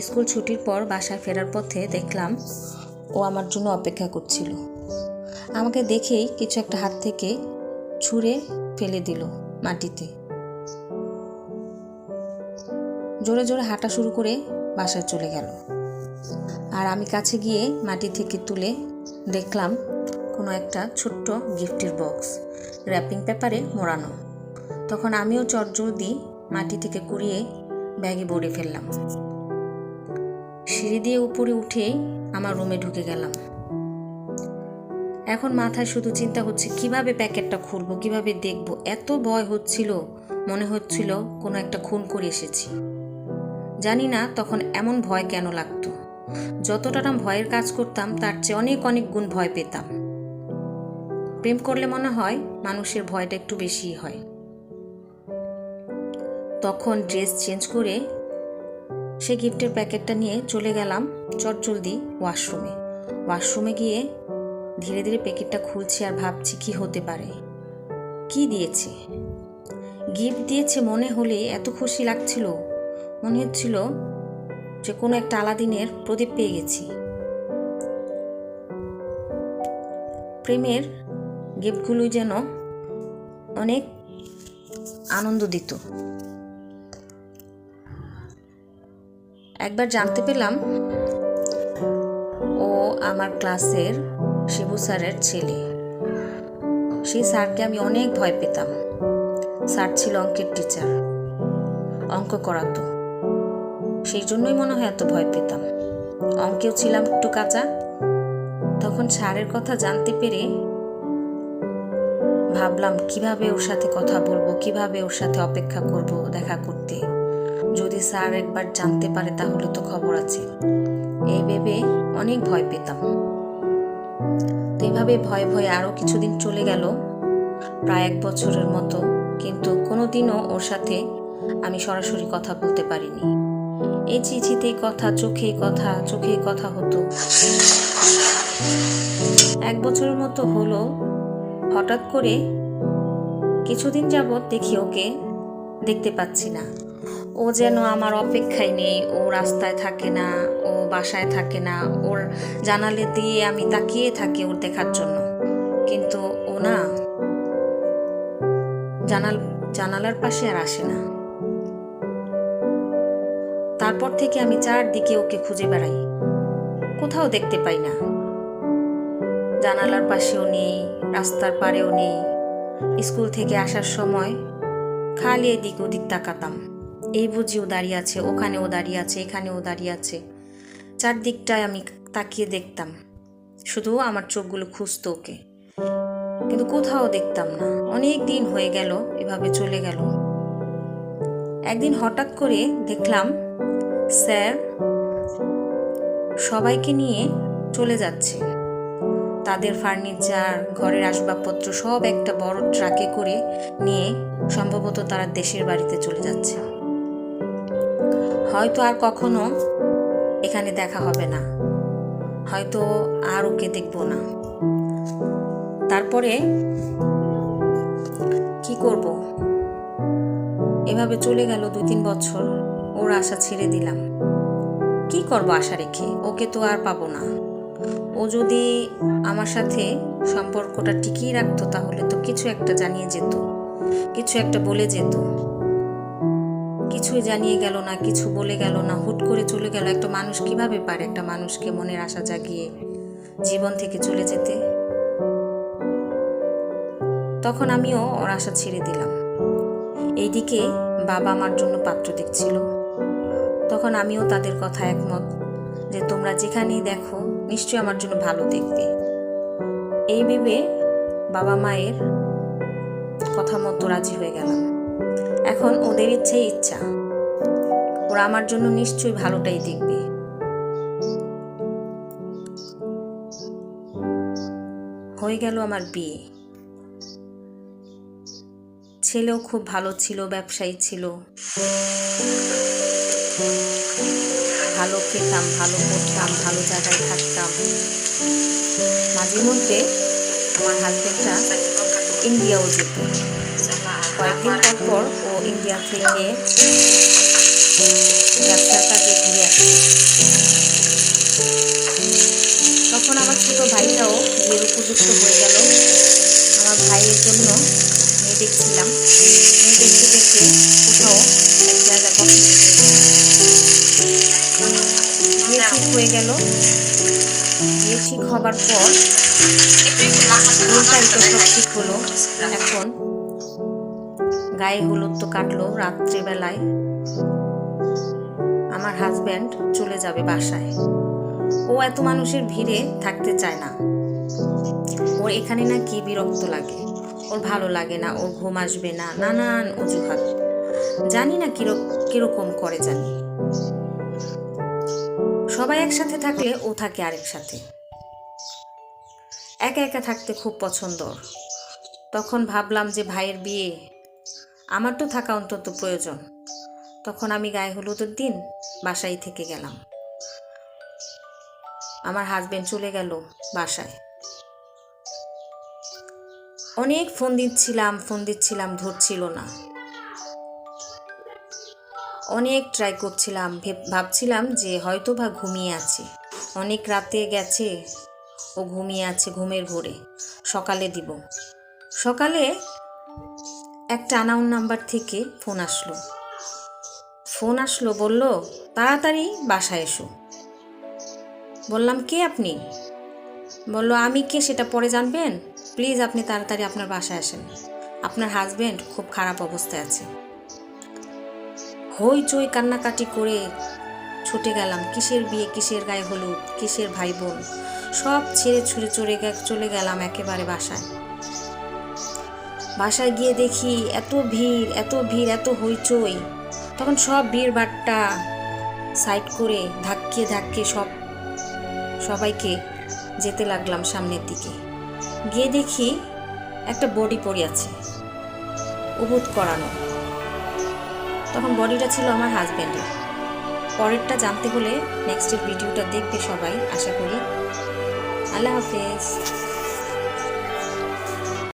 School ছুটির পর বাসায় ফেরার পথে দেখলাম ও আমার জন্য অপেক্ষা করছিল। আমাকে দেখেই কিছু একটা হাত থেকে ছুঁড়ে ফেলে দিল মাটিতে। জোরে জোরে হাঁটা শুরু করে বাসায় চলে গেল। আর আমি কাছে গিয়ে মাটি থেকে তুলে দেখলাম কোনো একটা ছোট্ট গিফটের বক্স, র্যাপিং পেপারে মোড়ানো। তখন আমিও চটজোর দিই মাটি থেকে কুড়িয়ে ব্যাগে ভরে ফেললাম। সিঁড়ি দিয়ে উপরে উঠেই আমার রুমে ঢুকে গেলাম। এখন মাথায় শুধু চিন্তা হচ্ছে, কীভাবে প্যাকেটটা খুলবো, কীভাবে দেখব? এত ভয় হচ্ছিল, মনে হচ্ছিল কোনো একটা খুন করে এসেছি। জানি না তখন এমন ভয় কেন লাগতো। যতটা না ভয়ের কাজ করতাম, তার চেয়ে অনেক অনেক গুণ ভয় পেতাম। প্রেম করলে মনে হয় মানুষের ভয়টা একটু বেশি হয়। তখন ড্রেস চেঞ্জ করে সে গিফটের প্যাকেটটা নিয়ে চলে গেলাম চটজলদি ওয়াশরুমে। ওয়াশরুমে গিয়ে ধীরে ধীরে প্যাকেটটা খুলছি আর ভাবছি কি হতে পারে। কি দিয়েছে? গিফট দিয়েছে মনে হলে এত খুশি লাগছিল। মনে হচ্ছিল যে কোনো একটা আলাদিনের প্রদীপ পেয়ে গেছি। প্রেমের গিফটগুলোই যেন অনেক আনন্দ দিত। একবার জানতে পেলাম ও আমার ক্লাসের শিবু স্যারের ছেলে। সেই স্যারকে আমি অনেক ভয় পেতাম। স্যার ছিল অঙ্কের টিচার অঙ্ক করাতো। সেই জন্যই মনে হয় এত ভয় পেতাম। অঙ্কেও ছিলাম একটু কাঁচা। তখন স্যারের কথা জানতে পেরে ভাবলাম, কীভাবে ওর সাথে কথা বলব, কীভাবে ওর সাথে অপেক্ষা করব দেখা করতে? যদি স্যার একবার জানতে পারে তাহলে তো খবর আছে। এই ভেবে অনেক ভয় পেতাম। তো এইভাবে ভয়ে ভয়ে আরও কিছুদিন চলে গেল, প্রায় এক বছরের মতো। কিন্তু কোনোদিনও ওর সাথে আমি সরাসরি কথা বলতে পারিনি। এই চিঠিতেই কথা, চোখেই কথা চোখেই কথা হতো। এক বছরের মতো হলো, হঠাৎ করে কিছুদিন যাবৎ দেখি ওকে দেখতে পাচ্ছি না। ও যেন আমার অপেক্ষায় নেই, ও রাস্তায় থাকে না, ও বাসায় থাকে না, ওর জানালে দিয়ে আমি তাকিয়ে থাকি ওর দেখার জন্য। কিন্তু ও না। জানাল, জানালার পাশে আর আসে না। তারপর থেকে আমি চারদিকে ওকে খুঁজে বেড়াই। কোথাও দেখতে পাই না। জানালার পাশেও নেই, রাস্তার পারেও নেই। স্কুল থেকে আসার সময় খালি এদিক ওদিক তাকাতাম। এই বুঝিও দাঁড়িয়ে আছে ওখানেও দাঁড়িয়ে আছে এখানেও দাঁড়িয়ে আছে। চারদিকটায় আমি তাকিয়ে দেখতাম। শুধু আমার চোখগুলো খুঁজত ওকে। কিন্তু কোথাও দেখতাম না। অনেক দিন হয়ে গেল, এভাবে চলে গেল। একদিন হঠাৎ করে দেখলাম, স্যার সবাইকে নিয়ে চলে যাচ্ছে। তাদের ফার্নিচার, ঘরের আসবাবপত্র সব একটা বড় ট্রাকে করে নিয়ে সম্ভবত তারা দেশের বাড়িতে চলে যাচ্ছে। হয়তো আর কখনো এখানে দেখা হবে না। হয়তো আর ওকে দেখব না। তারপরে কি করব? এভাবে চলে গেল দু তিন বছর। ওর আশা ছেড়ে দিলাম। কি করব আশা রেখে? ওকে তো আর পাবো না। ও যদি আমার সাথে সম্পর্কটা টিকিয়ে রাখতো তাহলে তো কিছু একটা জানিয়ে যেত, কিছু একটা বলে যেত। কিছুই জানিয়ে গেল না, কিছু বলে গেল না, হুট করে চলে গেল। একটা মানুষ কীভাবে পারে একটা মানুষকে মনের আশা জাগিয়ে জীবন থেকে চলে যেতে? তখন আমিও ওর আশা ছেড়ে দিলাম। এইদিকে বাবা আমার জন্য পাত্র দেখছিল। তখন আমিও তাদের কথা একমত যে, তোমরা যেখানেই দেখো, নিশ্চয়ই আমার জন্য ভালো দেখবে। এই ভেবে বাবা মায়ের কথা মতো রাজি হয়ে গেলাম। এখন ওদের ইচ্ছেই ইচ্ছা। ওরা আমার জন্য নিশ্চয়ই ভালোটাই দেখবে। হয়ে গেল আমার বিয়ে। ছেলেও খুব ভালো ছিল, ব্যবসায়ী ছিল। ভালো খেতাম, ভালো পড়তাম, ভালো জায়গায় থাকতাম। মাঝে মধ্যে আমার হাজব্যান্ডটা ইন্ডিয়াও যেত। কয়েকদিন পর ও ইন্ডিয়া থেকে ব্যবসার কাজে তখন আমার ছোট ভাইটাও বিয়ের উপযুক্ত হয়ে গেল। আমার ভাইয়ের জন্য মেয়ে দেখছিলাম। মেয়ে দেখতে দেখতে কোথাও এক জায়গায় পছন্দ। বিয়ে ঠিক হয়ে গেল। বিয়ে ঠিক হবার পর ঠিক হলো। এখন গায়ে হলুদ তো কাটলো রাত্রিবেলায়। আমার হাজব্যান্ড চলে যাবে বাসায়। ও এত মানুষের ভিড়ে থাকতে চায় না। ওর এখানে না কি বিরক্ত লাগে। ওর ভালো লাগে না, ওর ঘুম আসবে না, নানান অজুহাত। জানি না কিরক কীরকম করে জানি। সবাই একসাথে থাকলে ও থাকে আরেক সাথে। একা একা থাকতে খুব পছন্দ তখন ভাবলাম যে ভাইয়ের বিয়ে আমার তো থাকা অন্তত প্রয়োজন। তখন আমি গায়ে হলুদের দিন বাসায় থেকে গেলাম। আমার হাজবেন্ড চলে গেল বাসায়। অনেক ফোন দিচ্ছিলাম ফোন দিচ্ছিলাম ধরছিল না। অনেক ট্রাই করছিলাম, ভেব- ভাবছিলাম যে হয়তো বা ঘুমিয়ে আছে। অনেক রাতে গেছে, ও ঘুমিয়ে আছে ঘুমের ঘোরে সকালে দিব। সকালে একটা আনাউন নাম্বার থেকে ফোন আসলো। ফোন আসলো, বলল, তাড়াতাড়ি বাসায় এসো। বললাম, কে আপনি? বলল, আমি কে সেটা পরে জানবেন? প্লিজ আপনি তাড়াতাড়ি আপনার বাসায় আসেন। আপনার হাজবেন্ড খুব খারাপ অবস্থায় আছে। হইচই কান্নাকাটি করে ছুটে গেলাম। কিসের বিয়ে, কিসের গায়ে হলুদ, কিসের ভাই বোন? সব ছেড়ে ছুড়ে চড়ে চলে গেলাম একেবারে বাসায়। বাসায় গিয়ে দেখি এত ভিড় এত ভিড়, এত হইচই। তখন সব ভিড় বাট্টা সাইড করে ধাক্কে ধাক্কে সব সবাইকে যেতে লাগলাম সামনের দিকে। গিয়ে দেখি একটা বডি পড়ে আছে উবুত করানো। তখন বডিটা ছিল আমার হাজব্যান্ডের পরেরটা জানতে হলে নেক্সটের ভিডিওটা দেখবে সবাই। আশা করি। আল্লাহ হাফেজ।